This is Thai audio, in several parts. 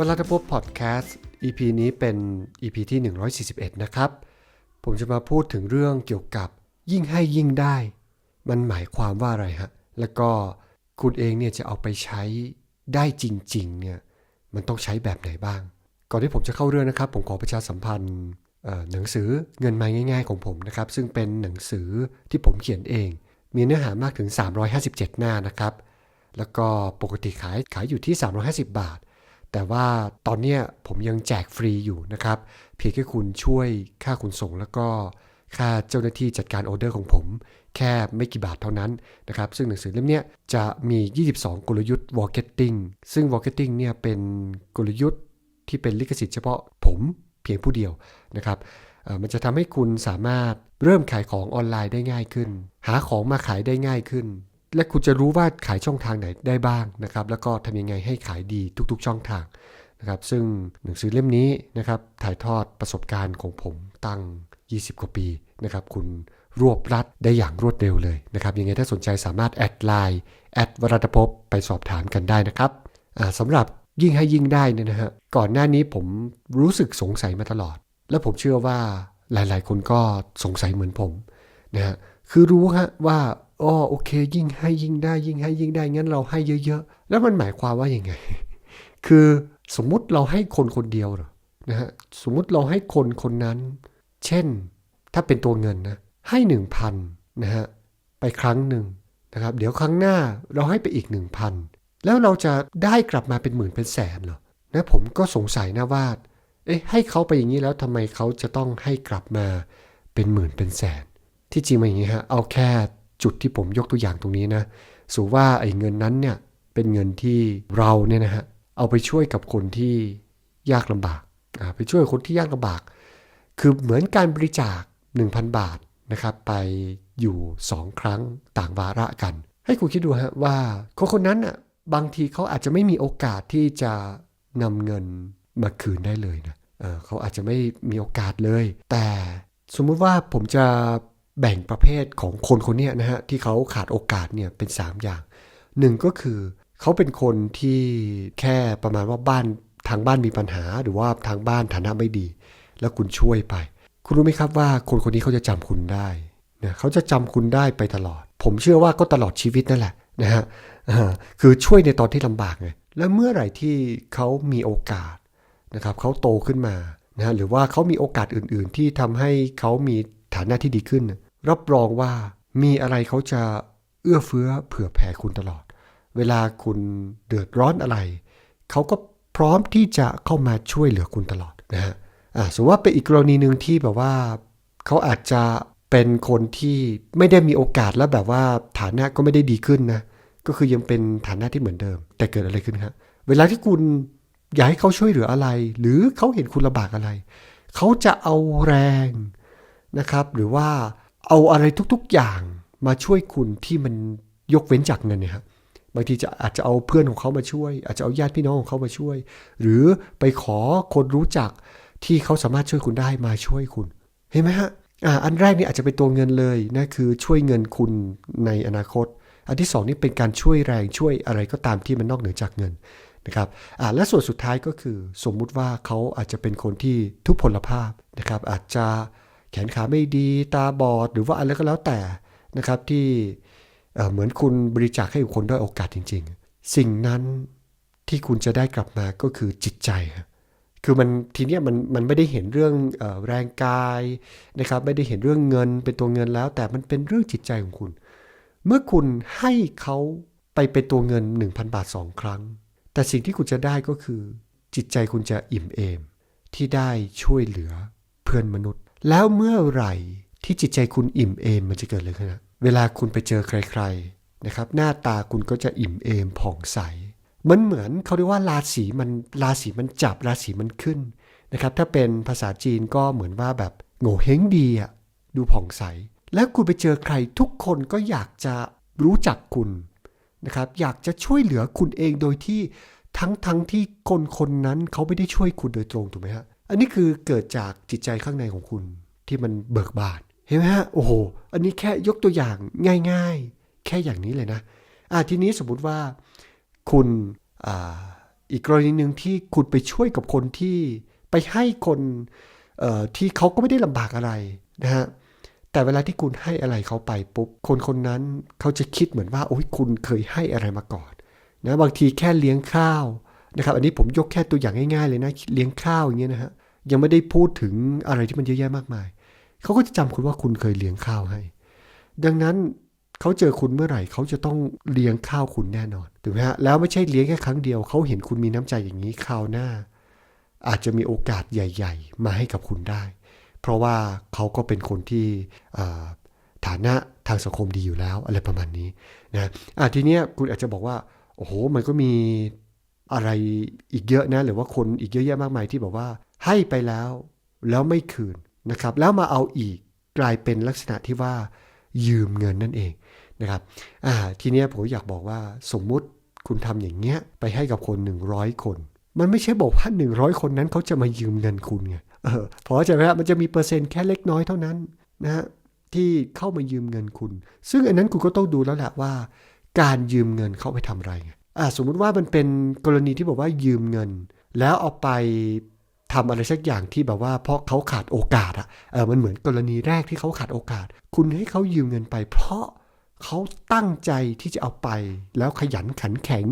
วลาทพบพอดแคสต์ EP นี้เป็น EP ที่ 141 นะครับ ผมจะมาพูดถึงเรื่องเกี่ยวกับยิ่งให้ยิ่งได้ มันหมายความว่าอะไรฮะ แล้วก็คุณเองเนี่ยจะเอาไปใช้ได้จริง ๆ เนี่ย มันต้องใช้แบบไหนบ้าง ก่อนที่ผมจะเข้าเรื่องนะครับ ผมขอประชาสัมพันธ์หนังสือเงินมาง่าย ๆ ของผมนะครับ ซึ่งเป็นหนังสือที่ผมเขียนเอง มีเนื้อหามากถึง 357 หน้านะครับ แล้วก็ปกติขายขายอยู่ที่ 350 บาท แต่ว่าตอนนี้ผมยังแจกฟรีอยู่นะครับ เพียงแค่คุณช่วยค่าขนส่งแล้วก็ค่าเจ้าหน้าที่จัดการออเดอร์ของผม แค่ไม่กี่บาทเท่านั้นนะครับ ซึ่งหนังสือเล่มนี้จะมี 22 กลยุทธ์ marketing ซึ่ง marketing เนี่ยเป็นกลยุทธ์ที่เป็นลิขสิทธิ์เฉพาะผมเพียงผู้เดียวนะครับมันจะทำให้คุณสามารถเริ่มขายของออนไลน์ได้ง่ายขึ้น หาของมาขายได้ง่ายขึ้น และคุณจะรู้ว่าขายช่องทางไหนได้บ้างนะครับ แล้วก็ทำยังไงให้ขายดีทุกๆช่องทางนะครับ ซึ่งหนังสือเล่มนี้นะครับถ่ายทอดประสบการณ์ของผมตั้ง 20 กว่าปีนะครับ คุณรวบรัดได้อย่างรวดเร็วเลยนะครับ ยังไงถ้าสนใจสามารถแอดไลน์แอดวรัตภพไปสอบถามกันได้นะครับสำหรับยิ่งให้ยิ่งได้เนี่ยนะฮะก่อนหน้านี้ผมรู้สึกสงสัยมาตลอด และผมเชื่อว่าหลายๆ คนก็สงสัยเหมือนผมนะฮะคือรู้ฮะว่า อ๋อโอเค ยิ่งให้ยิ่งได้ยิ่งให้ยิ่งได้งั้นเราให้เยอะ ๆ แล้วมันหมายความว่าอยังไง คือสมมุติเราให้คนคนเดียวหรอนะฮะสมมุติเราให้คนคนนั้น เช่น ถ้าเป็นตัวเงินนะให้หนึ่งพันนะฮะไปครั้งหนึ่งนะครับ เดี๋ยวครั้งหน้าเราให้ไปอีกหนึ่งพันแล้วเราจะได้กลับมาเป็นหมื่นเป็นแสนเหรอนะผมก็สงสัยนะว่าเอ๊ะให้เขาไปอย่างนี้แล้วทำไมเขาจะต้องให้กลับมาเป็นหมื่นเป็นแสน ที่จริงมันอย่างนี้ฮะเอาแค่ จุดที่ผมยกตัวอย่างตรงนี้นะสูว่าไอ้เงินนั้นเนี่ยเป็นเงินที่เราเนี่ยนะฮะเอาไปช่วยกับคนที่ยากลำบากไปช่วยคนที่ยากลำบาก คือเหมือนการบริจาค 1,000 บาทนะครับไปอยู่ 2 ครั้งต่างวาระกัน ให้คุณคิดดูฮะว่าคนคนนั้นอะบางทีเขาอาจจะไม่มีโอกาสที่จะนำเงินมาคืนได้เลยนะเเขาอาจจะไม่มีโอกาสเลย แต่สมมุติว่าผมจะ แบ่งประเภทของคนคนนี้นะฮะที่เขาขาดโอกาสเนี่ยเป็น 3 อย่างหนึ่งก็คือเขาเป็นคนที่แค่ประมาณว่าบ้านทางบ้านมีปัญหา หรือว่าทางบ้านฐานะไม่ดี แล้วคุณช่วยไป คุณรู้ไหมครับว่าคนคนนี้เขาจะจำคุณได้นะเขาจะจำคุณได้ไปตลอด ผมเชื่อว่าก็ตลอดชีวิตนั่นแหละนะฮะคือช่วยในตอนที่ลำบากไงแล้วเมื่อไหร่ที่เขามีโอกาสนะครับเขาโตขึ้นมานะฮะหรือว่าเขามีโอกาสอื่น ๆ ที่ทำให้เขามีฐานะที่ดีขึ้น รับรองว่ามีอะไรเขาจะเอื้อเฟื้อเผื่อแผ่คุณตลอด เวลาคุณเดือดร้อนอะไร เขาก็พร้อมที่จะเข้ามาช่วยเหลือคุณตลอดนะฮะอ่าสมมติว่าเป็นอีกกรณีหนึ่งที่แบบว่า เขาอาจจะเป็นคนที่ไม่ได้มีโอกาสแล้วแบบว่าฐานะก็ไม่ได้ดีขึ้นนะก็คือยังเป็นฐานะที่เหมือนเดิม แต่เกิดอะไรขึ้นครับเวลาที่คุณอยากให้เขาช่วยเหลืออะไร หรือเขาเห็นคุณลำบากอะไร เขาจะเอาแรงนะครับ หรือว่า เอาอะไรทุกๆอย่างมาช่วยคุณที่มันยกเว้นจากเงินเนี่ยครับบางทีจะอาจจะเอาเพื่อนของเขามาช่วย อาจจะเอาญาติพี่น้องของเขามาช่วย หรือไปขอคนรู้จักที่เขาสามารถช่วยคุณได้มาช่วยคุณ เห็นไหมฮะอ่าอันแรกนี่อาจจะเป็นตัวเงินเลยนะคือช่วยเงินคุณในอนาคต อันที่สองนี่เป็นการช่วยแรงช่วยอะไรก็ตามที่มันนอกเหนือจากเงินนะครับอ่าและส่วนสุดท้ายก็คือสมมุติว่าเขาอาจจะเป็นคนที่ทุพพลภาพนะครับอาจจะ แขนขาไม่ดีตาบอดหรือว่าอะไรก็แล้วแต่นะครับที่เเหมือนคุณบริจาคให้คนด้อยโอกาสจริง ๆ สิ่งนั้นที่คุณจะได้กลับมาก็คือจิตใจคคือมันทีเนี้ยมันมันไม่ได้เห็นเรื่องอแรงกายนะครับไม่ได้เห็นเรื่องเงินเป็นตัวเงินแล้ว แต่มันเป็นเรื่องจิตใจของคุณ เมื่อคุณให้เขาไปเป็นตัวเงิน 1,000 บาทสองครั้ง แต่สิ่งที่คุณจะได้ก็คือ จิตใจคุณจะอิ่มเอม ที่ได้ช่วยเหลือเพื่อนมนุษย์ แล้วเมื่อไหร่ที่จิตใจคุณอิ่มเอมมันจะเกิดอะไรขึ้นนะเวลาคุณไปเจอใครๆนะครับ หน้าตาคุณก็จะอิ่มเอมผ่องใส มันเหมือนเขาเรียกว่าราศีมันราศีมันจับราศีมันขึ้นนะครับ ถ้าเป็นภาษาจีนก็เหมือนว่าแบบโง่เฮงดีอะดูผ่องใส แล้วคุณไปเจอใครทุกคนก็อยากจะรู้จักคุณนะครับ อยากจะช่วยเหลือคุณเองโดยที่ทั้งทั้งที่คนคนนั้นเขาไม่ได้ช่วยคุณโดยตรงถูกไหมฮะ อันนี้คือเกิดจากจิตใจข้างในของคุณที่มันเบิกบานเห็นไหมฮะโอ้โหอันนี้แค่ยกตัวอย่างง่าย ๆ แค่อย่างนี้เลยนะอ่าทีนี้สมมุติว่าคุณอ่าอีกกรณีหนึ่งที่คุณไปช่วยกับคนที่ไปให้คนเอ่อที่เขาก็ไม่ได้ลำบากอะไรนะฮะแต่เวลาที่คุณให้อะไรเขาไปปุ๊บคนคนนั้นเขาจะคิดเหมือนว่าโอ้ยคุณเคยให้อะไรมาก่อนนะบางทีแค่เลี้ยงข้าว นะครับ อันนี้ผมยกแค่ตัวอย่างง่ายๆเลยนะ เลี้ยงข้าวอย่างเงี้ยนะฮะ ยังไม่ได้พูดถึงอะไรที่มันเยอะแยะมากมาย เขาก็จะจำคุณว่าคุณเคยเลี้ยงข้าวให้ ดังนั้นเขาเจอคุณเมื่อไหร่เขาจะต้องเลี้ยงข้าวคุณแน่นอนถูกไหมฮะ แล้วไม่ใช่เลี้ยงแค่ครั้งเดียว เขาเห็นคุณมีน้ำใจอย่างนี้คราวหน้า อาจจะมีโอกาสใหญ่ ๆ มาให้กับคุณได้ เพราะว่าเขาก็เป็นคนที่ฐานะทางสังคมดีอยู่แล้วอะไรประมาณนี้นะอะทีเนี้ยคุณอาจจะบอกว่าโอ้โหมันก็มี อะไรอีกเยอะนะหรือว่าคนอีกเยอะแยะมากมายที่แบบว่าให้ไปแล้วแล้วไม่คืนนะครับ แล้วมาเอาอีกกลายเป็นลักษณะที่ว่ายืมเงินนั่นเองนะครับอ่าทีนี้ผมอยากบอกว่าสมมุติคุณทำอย่างเงี้ยไปให้กับคน 100 คน มันไม่ใช่บอกว่า 100 คนนั้นเขาจะมายืมเงินคุณไงเออพราะไหมฮะมันจะมีเปอร์เซ็นต์แค่เล็กน้อยเท่านั้นนะฮะที่เข้ามายืมเงินคุณ ซึ่งอันนั้นคุณก็ต้องดูแล้วแหละว่า การยืมเงินเขาไปทำอะไรไง สมมุติว่ามันเป็นกรณีที่บอกว่ายืมเงิน แล้วเอาไปทำอะไรสักอย่างที่แบบว่าเพราะเขาขาดโอกาสอะเออมันเหมือนกรณีแรกที่เขาขาดโอกาส คุณให้เขายืมเงินไป เพราะเขาตั้งใจที่จะเอาไป แล้วขยันขันแข็ง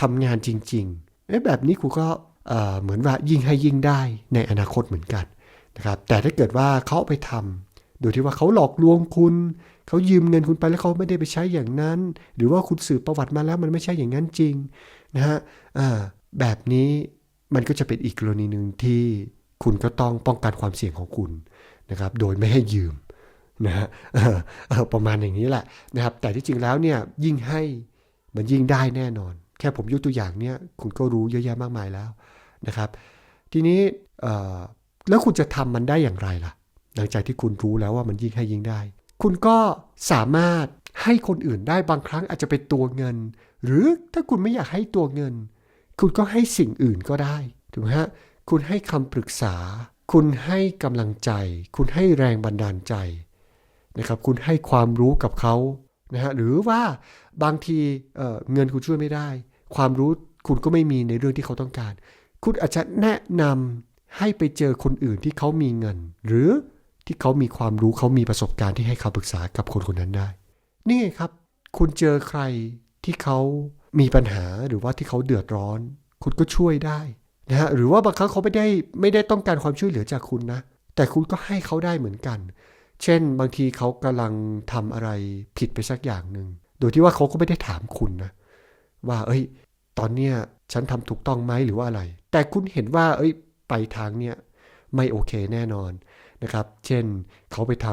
ทำงานจริงๆเอ๊ะแบบนี้คุณก็เออเหมือนว่ายิ่งให้ยิ่งได้ในอนาคตเหมือนกันนะครับแต่ถ้าเกิดว่าเขาเอาไปทำโดยที่ว่าเขาหลอกลวงคุณ เขายืมเงินคุณไปแล้วเขาไม่ได้ไปใช้อย่างนั้น หรือว่าคุณสืบประวัติมาแล้วมันไม่ใช่อย่างนั้นจริงนะฮะอ่าแบบนี้มันก็จะเป็นอีกกรณีหนึ่งที่คุณก็ต้องป้องกันความเสี่ยงของคุณนะครับ โดยไม่ให้ยืมนะฮะประมาณอย่างนี้แหละนะครับ แต่ที่จริงแล้วเนี่ยยิ่งให้มันยิ่งได้แน่นอน แค่ผมยกตัวอย่างเนี่ยคุณก็รู้เยอะแยะมากมายแล้วนะครับ ทีนี้แล้วคุณจะทำมันได้อย่างไรล่ะ หลังจากที่คุณรู้แล้วว่ามันยิ่งให้ยิ่งได้ คุณก็สามารถให้คนอื่นได้บางครั้งอาจจะเป็นตัวเงิน หรือถ้าคุณไม่อยากให้ตัวเงิน คุณก็ให้สิ่งอื่นก็ได้ถูกไหมฮะคุณให้คำปรึกษา คุณให้กำลังใจ คุณให้แรงบันดาลใจนะครับคุณให้ความรู้กับเขานะฮะหรือว่าบางทีเเงินคุณช่วยไม่ได้ ความรู้คุณก็ไม่มีในเรื่องที่เขาต้องการ คุณอาจจะแนะนำให้ไปเจอคนอื่นที่เขามีเงิน หรือ ที่เขามีความรู้เขามีประสบการณ์ที่ให้คำปรึกษากับคนคนนั้นได้ นี่ไงครับ คุณเจอใครที่เขามีปัญหาหรือว่าที่เขาเดือดร้อน คุณก็ช่วยได้นะฮะหรือว่าบางครั้งเขาไม่ได้ไม่ได้ต้องการความช่วยเหลือจากคุณนะ แต่คุณก็ให้เขาได้เหมือนกัน เช่น บางทีเขากำลังทำอะไรผิดไปสักอย่างหนึ่งโดยที่ว่าเขาก็ไม่ได้ถามคุณนะ ว่า เอ้ย ตอนเนี้ยฉันทำถูกต้องไหมหรือว่าอะไร แต่คุณเห็นว่า เอ้ย ไปทางเนี้ยไม่โอเคแน่นอน นะครับ เช่นเขาไปท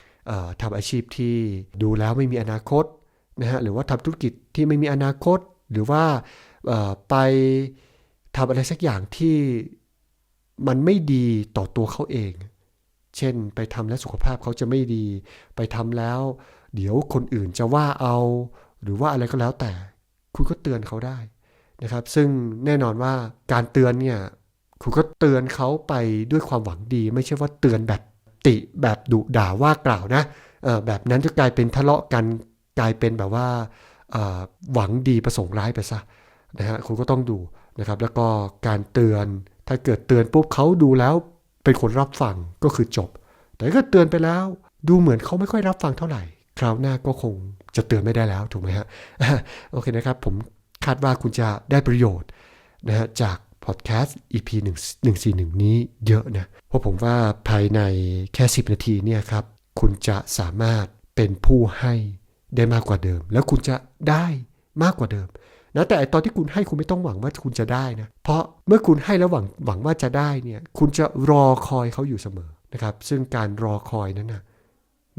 ำทำอาชีพที่ดูแล้วไม่มีอนาคตนะฮะหรือว่าทำธุรกิจที่ไม่มีอนาคต หรือว่าไปทำอะไรสักอย่างที่มันไม่ดีต่อตัวเขาเอง เช่นไปทำแล้วสุขภาพเขาจะไม่ดี ไปทำแล้ว เดี๋ยวคนอื่นจะว่าเอา หรือว่าอะไรก็แล้วแต่ คุณก็เตือนเขาได้นะครับ ซึ่งแน่นอนว่าการเตือนเนี่ย คุณก็เตือนเขาไปด้วยความหวังดี ไม่ใช่ว่าเตือนแบบติแบบดุด่าว่ากล่าวนะเออแบบนั้นจะกลายเป็นทะเลาะกันกลายเป็นแบบว่าหวังดีประสงค์ร้ายไปซะนะฮะคุณก็ต้องดูนะครับ แล้วก็การเตือนถ้าเกิดเตือนปุ๊บเขาดูแล้วเป็นคนรับฟังก็คือจบ แต่ถ้าเตือนไปแล้ว ดูเหมือนเขาไม่ค่อยรับฟังเท่าไหร่ คราวหน้าก็คงจะเตือนไม่ได้แล้วถูกไหมฮะโอเคนะครับ ผมคาดว่าคุณจะได้ประโยชน์นะฮะจาก พอดแคสต์ EP 1 141 นี้เยอะนะ เพราะผมว่าภายในแค่ 10 นาทีเนี่ยครับ คุณจะสามารถเป็นผู้ให้ได้มากกว่าเดิม แล้วคุณจะได้มากกว่าเดิมนะแต่ตอนที่คุณให้คุณไม่ต้องหวังว่าคุณจะได้นะ เพราะเมื่อคุณให้แล้วหวังหวังว่าจะได้เนี่ยคุณจะรอคอยเขาอยู่เสมอนะครับ ซึ่งการรอคอยนั้นนะ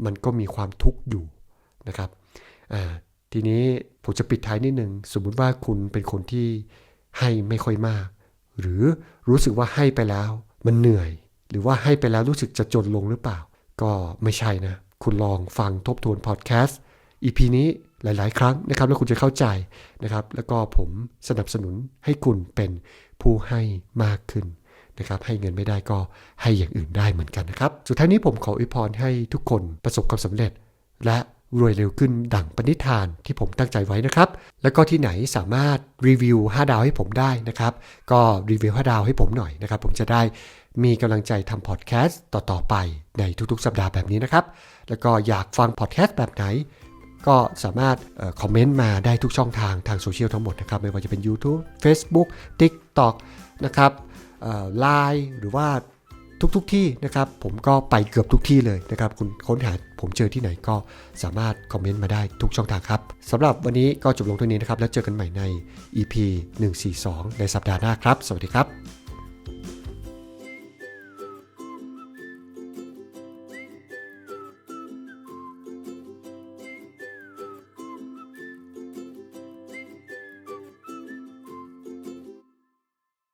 มันก็มีความทุกข์อยู่นะครับทีนี้ผมจะปิดท้ายนิดหนึ่งสมมุติว่าคุณเป็นคนที่ให้ไม่ค่อยมาก หรือรู้สึกว่าให้ไปแล้ว มันเหนื่อย หรือว่าให้ไปแล้วรู้สึกจะจนลงหรือเปล่า ก็ไม่ใช่นะ คุณลองฟังทบทวนพอดแคสต์ EP นี้หลาย ๆ ครั้งนะครับ แล้วคุณจะเข้าใจนะครับ แล้วก็ผมสนับสนุนให้คุณเป็นผู้ให้มากขึ้นนะครับ ให้เงินไม่ได้ก็ให้อย่างอื่นได้เหมือนกันนะครับ สุดท้ายนี้ผมขออวยพรให้ทุกคนประสบความสำเร็จ และ รวยเร็วขึ้นดั่งปณิธานที่ผมตั้งใจไว้นะครับ แล้วก็ที่ไหนสามารถรีวิว 5 ดาวให้ผมได้นะครับ ก็รีวิว 5 ดาวให้ผมหน่อยนะครับ ผมจะได้มีกำลังใจทำพอดแคสต์ต่อ ๆ ไปในทุกๆ สัปดาห์แบบนี้นะครับ แล้วก็อยากฟังพอดแคสต์แบบไหน ก็สามารถออคอมเมนต์มาได้ทุกช่องทางทางโซเชียลทั้งหมดนะครับ ไม่ว่าจะเป็น YouTube Facebook TikTok นะครับไลน์หรือว่า ทุกๆทที่นะครับ ผมก็ไปเกือบทุกที่เลยนะครับ คุณค้นหาผมเจอที่ไหนก็สามารถคอมเมนต์มาได้ทุกช่องทางครับสำหรับวันนี้ก็จบลงเท่านี้นะครับ แล้วเจอกันใหม่ใน EP 142 ในสัปดาห์หน้าครับ สวัสดีครับ